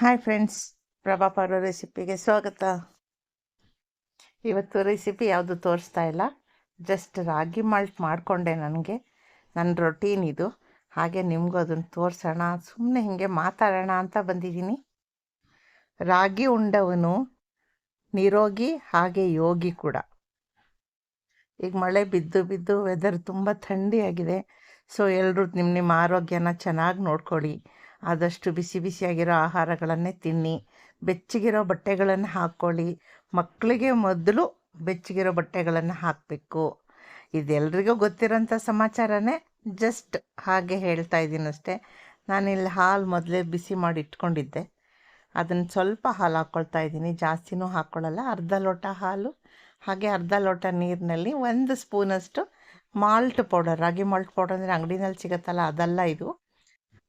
Hi friends Prabha ಪರ್ವ ರೆಸಿಪಿಗೆ ಸ್ವಾಗತ. ಇವತ್ತು ರೆಸಿಪಿ ಯಾವುದು ತೋರಿಸ್ತಾ ಇಲ್ಲ. ಜಸ್ಟ್ ರಾಗಿ ಮಾಲ್ಟ್ ಮಾಡಿಕೊಂಡೆ ನನಗೆ. ನನ್ನ ರೊಟೀನ್ ಇದು. ಹಾಗೆ ನಿಮಗೂ ಅದನ್ನು ತೋರಿಸೋಣ. ಸುಮ್ಮನೆ ಹಿಂಗೆ ಮಾತಾಡೋಣ ಅಂತ ಬಂದಿದ್ದೀನಿ. ರಾಗಿ ಉಂಡವನು ನಿರೋಗಿ ಹಾಗೆ ಯೋಗಿ ಕೂಡ. ಈಗ ಮಳೆ ಬಿದ್ದು ಬಿದ್ದು ವೆದರ್ ತುಂಬ ಥಂಡಿಯಾಗಿದೆ. ಸೊ ಎಲ್ಲರೂ ನಿಮ್ಮ ನಿಮ್ಮ ಆರೋಗ್ಯನ ಚೆನ್ನಾಗಿ ನೋಡ್ಕೊಳ್ಳಿ. ಆದಷ್ಟು ಬಿಸಿ ಬಿಸಿಯಾಗಿರೋ ಆಹಾರಗಳನ್ನೇ ತಿನ್ನಿ. ಬೆಚ್ಚಗಿರೋ ಬಟ್ಟೆಗಳನ್ನು ಹಾಕ್ಕೊಳ್ಳಿ ಮಕ್ಕಳಿಗೆ ಮೊದಲು ಬೆಚ್ಚಗಿರೋ ಬಟ್ಟೆಗಳನ್ನು ಹಾಕಬೇಕು. ಇದೆಲ್ರಿಗೂ ಗೊತ್ತಿರೋಂಥ ಸಮಾಚಾರನೇ ಜಸ್ಟ್ ಹಾಗೆ ಹೇಳ್ತಾ ಇದ್ದೀನಿ ಅಷ್ಟೇ. ನಾನಿಲ್ಲಿ ಹಾಲು ಮೊದಲೇ ಬಿಸಿ ಮಾಡಿ ಇಟ್ಕೊಂಡಿದ್ದೆ. ಅದನ್ನು ಸ್ವಲ್ಪ ಹಾಲು ಹಾಕ್ಕೊಳ್ತಾ ಇದ್ದೀನಿ. ಜಾಸ್ತಿನೂ ಹಾಕ್ಕೊಳ್ಳಲ್ಲ ಅರ್ಧ ಲೋಟ ಹಾಲು, ಹಾಗೆ ಅರ್ಧ ಲೋಟ ನೀರಿನಲ್ಲಿ ಒಂದು ಸ್ಪೂನಷ್ಟು malt powder. Ragi malt powder ಅಂದರೆ ಅಂಗಡಿನಲ್ಲಿ ಸಿಗುತ್ತಲ್ಲ, ಅದಲ್ಲ ಇದು.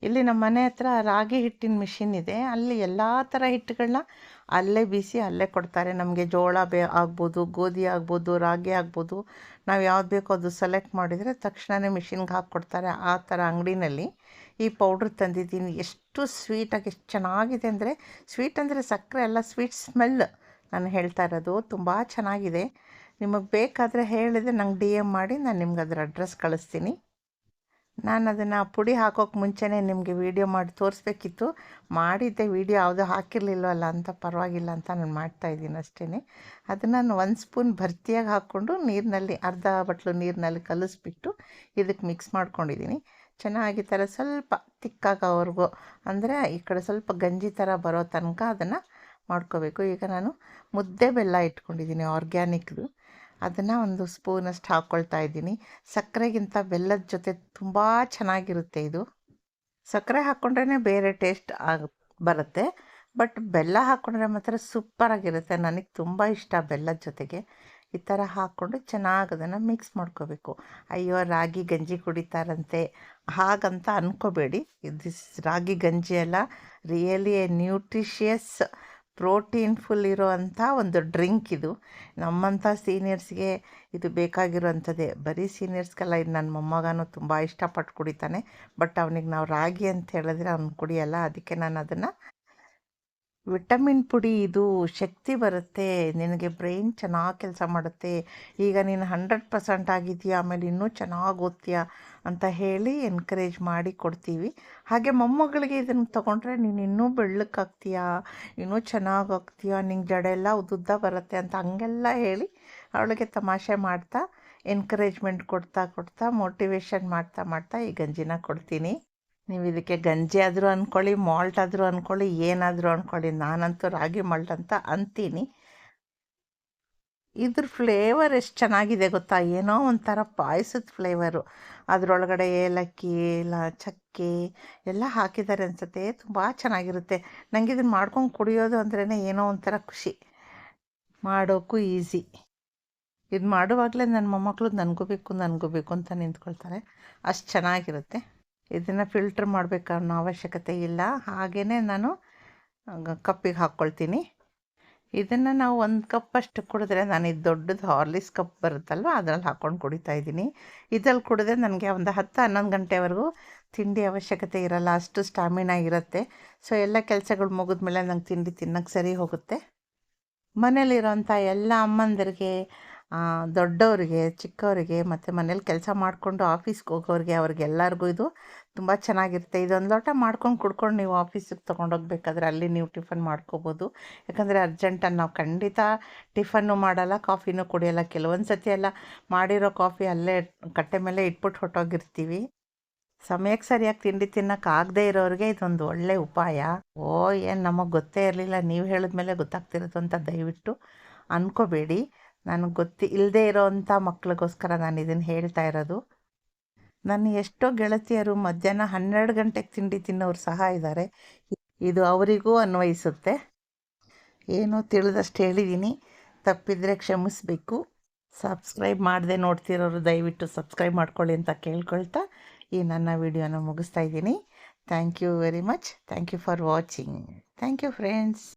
ಇಲ್ಲಿ ನಮ್ಮ ಮನೆ ಹತ್ರ ರಾಗಿ ಹಿಟ್ಟಿನ ಮಿಷಿನ್ ಇದೆ. ಅಲ್ಲಿ ಎಲ್ಲ ಥರ ಹಿಟ್ಟುಗಳನ್ನ ಅಲ್ಲೇ ಬೀಸಿ ಅಲ್ಲೇ ಕೊಡ್ತಾರೆ. ನಮಗೆ ಜೋಳ ಬೇ ಆಗ್ಬೋದು, ಗೋಧಿ ಆಗ್ಬೋದು, ರಾಗಿ ಆಗ್ಬೋದು. ನಾವು ಯಾವ್ದು ಬೇಕೋ ಅದು ಸೆಲೆಕ್ಟ್ ಮಾಡಿದರೆ ತಕ್ಷಣವೇ ಮಿಷಿನ್ಗೆ ಹಾಕ್ಕೊಡ್ತಾರೆ ಆ ಥರ ಅಂಗಡಿನಲ್ಲಿ. ಈ ಪೌಡ್ರ್ ತಂದಿದ್ದೀನಿ. ಎಷ್ಟು ಸ್ವೀಟಾಗಿ ಎಷ್ಟು ಚೆನ್ನಾಗಿದೆ ಅಂದರೆ ಸ್ವೀಟ್ ಅಂದರೆ ಸಕ್ಕರೆ ಎಲ್ಲ ಸ್ವೀಟ್ ಸ್ಮೆಲ್ ನಾನು ಹೇಳ್ತಾ ಇರೋದು. ತುಂಬ ಚೆನ್ನಾಗಿದೆ. ನಿಮಗೆ ಬೇಕಾದರೆ ಹೇಳಿದರೆ ನಂಗೆ ಡಿ ಎಂ ಮಾಡಿ ನಾನು ನಿಮ್ಗೆ ಅದರ ಅಡ್ರೆಸ್ ಕಳಿಸ್ತೀನಿ. ನಾನು ಅದನ್ನು ಪುಡಿ ಹಾಕೋಕ್ಕೆ ಮುಂಚೆನೇ ನಿಮಗೆ ವೀಡಿಯೋ ಮಾಡಿ ತೋರಿಸ್ಬೇಕಿತ್ತು. ಮಾಡಿದ್ದೆ ವೀಡಿಯೋ ಯಾವುದೂ ಹಾಕಿರಲಿಲ್ಲವಲ್ಲ ಅಂತ ಪರವಾಗಿಲ್ಲ ಅಂತ ನಾನು ಮಾಡ್ತಾ ಇದ್ದೀನಿ ಅಷ್ಟೇ ಅದನ್ನು ನಾನು ಒಂದು ಸ್ಪೂನ್ ಭರ್ತಿಯಾಗಿ ಹಾಕ್ಕೊಂಡು ನೀರಿನಲ್ಲಿ, ಅರ್ಧ ಬಟ್ಲು ನೀರಿನಲ್ಲಿ ಕಲಿಸ್ಬಿಟ್ಟು ಇದಕ್ಕೆ ಮಿಕ್ಸ್ ಮಾಡ್ಕೊಂಡಿದ್ದೀನಿ. ಚೆನ್ನಾಗಿ ಥರ ಸ್ವಲ್ಪ ತಿಕ್ಕಾಗೋವರೆಗೂ, ಅಂದರೆ ಈ ಕಡೆ ಸ್ವಲ್ಪ ಗಂಜಿ ಥರ ಬರೋ ತನಕ ಅದನ್ನು ಮಾಡ್ಕೋಬೇಕು. ಈಗ ನಾನು ಮುದ್ದೆ ಬೆಲ್ಲ ಇಟ್ಕೊಂಡಿದ್ದೀನಿ ಆರ್ಗ್ಯಾನಿಕ್ದು ಅದನ್ನು ಒಂದು ಸ್ಪೂನಷ್ಟು ಹಾಕ್ಕೊಳ್ತಾ ಇದ್ದೀನಿ. ಸಕ್ಕರೆಗಿಂತ ಬೆಲ್ಲದ ಜೊತೆ ತುಂಬ ಚೆನ್ನಾಗಿರುತ್ತೆ ಇದು. ಸಕ್ಕರೆ ಹಾಕ್ಕೊಂಡ್ರೇ ಬೇರೆ ಟೇಸ್ಟ್ ಆಗ ಬರುತ್ತೆ. ಬಟ್ ಬೆಲ್ಲ ಹಾಕ್ಕೊಂಡ್ರೆ ಮಾತ್ರ ಸೂಪರಾಗಿರುತ್ತೆ ನನಗೆ ತುಂಬ ಇಷ್ಟ ಬೆಲ್ಲದ ಜೊತೆಗೆ. ಈ ಥರ ಹಾಕ್ಕೊಂಡು ಚೆನ್ನಾಗಿ ಅದನ್ನು ಮಿಕ್ಸ್ ಮಾಡ್ಕೋಬೇಕು. ಅಯ್ಯೋ, ರಾಗಿ ಗಂಜಿ ಕುಡಿತಾರಂತೆ. ಹಾಗಂತ ಅಂದ್ಕೋಬೇಡಿ ಇದು ರಾಗಿ ಗಂಜಿ ಎಲ್ಲ really a nutritious protein full ಇರೋವಂಥ ಒಂದು ಡ್ರಿಂಕ್ ಇದು. ನಮ್ಮಂಥ ಸೀನಿಯರ್ಸ್ಗೆ ಇದು ಬೇಕಾಗಿರೋವಂಥದ್ದೇ. ಬರೀ ಸೀನಿಯರ್ಸ್ಗೆಲ್ಲ, ಇದು ನನ್ನ ಮೊಮ್ಮಗನೂ ತುಂಬ ಇಷ್ಟಪಟ್ಟು ಕುಡಿತಾನೆ. ಬಟ್ ಅವನಿಗೆ ನಾವು ರಾಗಿ ಅಂತ ಹೇಳಿದ್ರೆ ಅವ್ನು ಕುಡಿಯಲ್ಲ, ಅದಕ್ಕೆ ನಾನು ಅದನ್ನು ವಿಟಮಿನ್ ಪುಡಿ ಇದು ಶಕ್ತಿ ಬರುತ್ತೆ, ನಿನಗೆ ಬ್ರೈನ್ ಚೆನ್ನಾಗಿ ಕೆಲಸ ಮಾಡುತ್ತೆ, ಈಗ ನೀನು ಹಂಡ್ರೆಡ್ ಪರ್ಸೆಂಟ್ ಆಗಿದೆಯಾ ಆಮೇಲೆ ಇನ್ನೂ ಚೆನ್ನಾಗಿ ಓದ್ತೀಯಾ ಅಂತ ಹೇಳಿ ಎನ್ಕರೇಜ್ ಮಾಡಿ ಕೊಡ್ತೀವಿ. ಹಾಗೆ ಮೊಮ್ಮಗಳಿಗೆ ಇದನ್ನು ತೊಗೊಂಡ್ರೆ ನೀನು ಇನ್ನೂ ಬೆಳ್ಳಕ್ಕಾಗ್ತೀಯಾ ಇನ್ನೂ ಚೆನ್ನಾಗಿ ಆಗ್ತೀಯಾ, ನಿಂಗೆ ಜಡೆ ಎಲ್ಲ ಉದ್ದುದ್ದ ಬರುತ್ತೆ ಅಂತ ಹಂಗೆಲ್ಲ ಹೇಳಿ ಅವಳಿಗೆ ತಮಾಷೆ ಮಾಡ್ತಾ ಎನ್ಕರೇಜ್ಮೆಂಟ್ ಕೊಡ್ತಾ ಕೊಡ್ತಾ ಮೋಟಿವೇಶನ್ ಮಾಡ್ತಾ ಮಾಡ್ತಾ ಈ ಗಂಜಿನ ಕೊಡ್ತೀನಿ. ನೀವು ಇದಕ್ಕೆ ಗಂಜಿ ಆದರೂ ಅಂದ್ಕೊಳ್ಳಿ ಮಾಲ್ಟ್ ಆದರೂ ಅಂದ್ಕೊಳ್ಳಿ ಏನಾದರೂ ಅಂದ್ಕೊಳ್ಳಿ ನಾನಂತೂ ರಾಗಿ ಮಾಲ್ಟ್ ಅಂತ ಅಂತೀನಿ. ಇದ್ರ ಫ್ಲೇವರ್ ಎಷ್ಟು ಚೆನ್ನಾಗಿದೆ ಗೊತ್ತಾ? ಏನೋ ಒಂಥರ ಪಾಯಸದ ಫ್ಲೇವರು ಅದರೊಳಗಡೆ ಏಲಕ್ಕಿ, ಇಲ್ಲ ಚಕ್ಕೆ ಎಲ್ಲ ಹಾಕಿದ್ದಾರೆ ಅನ್ಸುತ್ತೆ. ತುಂಬ ಚೆನ್ನಾಗಿರುತ್ತೆ. ನನಗೆ ಇದನ್ನು ಮಾಡ್ಕೊಂಡು ಕುಡಿಯೋದು ಅಂದ್ರೇ ಏನೋ ಒಂಥರ ಖುಷಿ. ಮಾಡೋಕ್ಕೂ ಈಸಿ ಇದು ಮಾಡುವಾಗಲೇ ನನ್ನ ಮೊಮ್ಮಕ್ಕಳು ನನಗೂ ಬೇಕು ನನಗೂ ಬೇಕು ಅಂತ ನಿಂತ್ಕೊಳ್ತಾರೆ. ಅಷ್ಟು ಚೆನ್ನಾಗಿರುತ್ತೆ. ಇದನ್ನು ಫಿಲ್ಟ್ರ್ ಮಾಡಬೇಕನ್ನೋ ಅವಶ್ಯಕತೆ ಇಲ್ಲ. ಹಾಗೇ ನಾನು ಕಪ್ಪಿಗೆ ಹಾಕ್ಕೊಳ್ತೀನಿ ಇದನ್ನು ನಾವು ಒಂದು ಕಪ್ಪಷ್ಟು ಕುಡಿದ್ರೆ ನಾನು ಇದು ದೊಡ್ಡದು ಹಾರ್ಲಿಸ್ ಕಪ್ ಬರುತ್ತಲ್ವ, ಅದರಲ್ಲಿ ಹಾಕ್ಕೊಂಡು ಕುಡಿತಾ ಇದ್ದೀನಿ. ಇದ್ರಲ್ಲಿ ಕುಡಿದ್ರೆ ನನಗೆ ಒಂದು ಹತ್ತು ಹನ್ನೊಂದು ಗಂಟೆವರೆಗೂ ತಿಂಡಿ ಅವಶ್ಯಕತೆ ಇರಲ್ಲ, ಅಷ್ಟು ಸ್ಟಾಮಿನಾ ಇರುತ್ತೆ. ಸೊ ಎಲ್ಲ ಕೆಲಸಗಳು ಮುಗಿದ್ಮೇಲೆ ನಂಗೆ ತಿಂಡಿ ತಿನ್ನೋಕ್ಕೆ ಸರಿ ಹೋಗುತ್ತೆ. ಮನೇಲಿರೋಂಥ ಎಲ್ಲ ಅಮ್ಮಂದಿರಿಗೆ ದೊಡ್ಡವರಿಗೆ, ಚಿಕ್ಕವರಿಗೆ ಮತ್ತು ಮನೇಲಿ ಕೆಲಸ ಮಾಡಿಕೊಂಡು ಆಫೀಸ್ಗೆ ಹೋಗೋರಿಗೆ ಅವ್ರಿಗೆಲ್ಲರಿಗೂ ಇದು ತುಂಬ ಚೆನ್ನಾಗಿರುತ್ತೆ. ಇದೊಂದು ಲೋಟ ಮಾಡ್ಕೊಂಡು ಕುಡ್ಕೊಂಡು ನೀವು ಆಫೀಸಿಗೆ ತೊಗೊಂಡೋಗ್ಬೇಕಾದ್ರೆ ಅಲ್ಲಿ ನೀವು ಟಿಫನ್ ಮಾಡ್ಕೋಬೋದು. ಯಾಕಂದರೆ ಅರ್ಜೆಂಟಲ್ಲಿ ನಾವು ಖಂಡಿತ ಟಿಫನ್ನು ಮಾಡಲ್ಲ, ಕಾಫಿನೂ ಕುಡಿಯೋಲ್ಲ. ಕೆಲವೊಂದು ಸತಿ ಎಲ್ಲ ಮಾಡಿರೋ ಕಾಫಿ ಅಲ್ಲೇ ಕಟ್ಟೆ ಮೇಲೆ ಇಟ್ಬಿಟ್ಟು ಹೊಟ್ಟೋಗಿರ್ತೀವಿ ಸಮಯಕ್ಕೆ ಸರಿಯಾಗಿ ತಿಂಡಿ ತಿನ್ನೋಕ್ಕಾಗದೇ ಇರೋರಿಗೆ ಇದೊಂದು ಒಳ್ಳೆ ಉಪಾಯ. ಓ, ಏನು ನಮಗೆ ಗೊತ್ತೇ ಇರಲಿಲ್ಲ. ನೀವು ಹೇಳಿದ್ಮೇಲೆ ಗೊತ್ತಾಗ್ತಿರೋದು ಅಂತ ದಯವಿಟ್ಟು ಅಂದ್ಕೋಬೇಡಿ ನನಗೆ ಗೊತ್ತಿ ಇಲ್ಲದೆ ಇರೋವಂಥ ಮಕ್ಕಳಿಗೋಸ್ಕರ ನಾನು ಇದನ್ನು ಹೇಳ್ತಾ ಇರೋದು. ನನ್ನ ಎಷ್ಟೋ ಗೆಳತಿಯರು ಮಧ್ಯಾಹ್ನ ಹನ್ನೆರಡು ಗಂಟೆಗೆ ತಿಂಡಿ ತಿನ್ನೋರು ಸಹ ಇದ್ದಾರೆ ಇದು ಅವರಿಗೂ ಅನ್ವಯಿಸುತ್ತೆ. ಏನೋ ತಿಳಿದಷ್ಟು ಹೇಳಿದ್ದೀನಿ ತಪ್ಪಿದರೆ ಕ್ಷಮಿಸಬೇಕು. ಸಬ್ಸ್ಕ್ರೈಬ್ ಮಾಡದೆ ನೋಡ್ತಿರೋರು ದಯವಿಟ್ಟು ಸಬ್ಸ್ಕ್ರೈಬ್ ಮಾಡ್ಕೊಳ್ಳಿ ಅಂತ ಕೇಳ್ಕೊಳ್ತಾ ಈ ನನ್ನ ವಿಡಿಯೋನ ಮುಗಿಸ್ತಾ ಇದ್ದೀನಿ. Thank you very much. Thank you for watching. Thank you friends.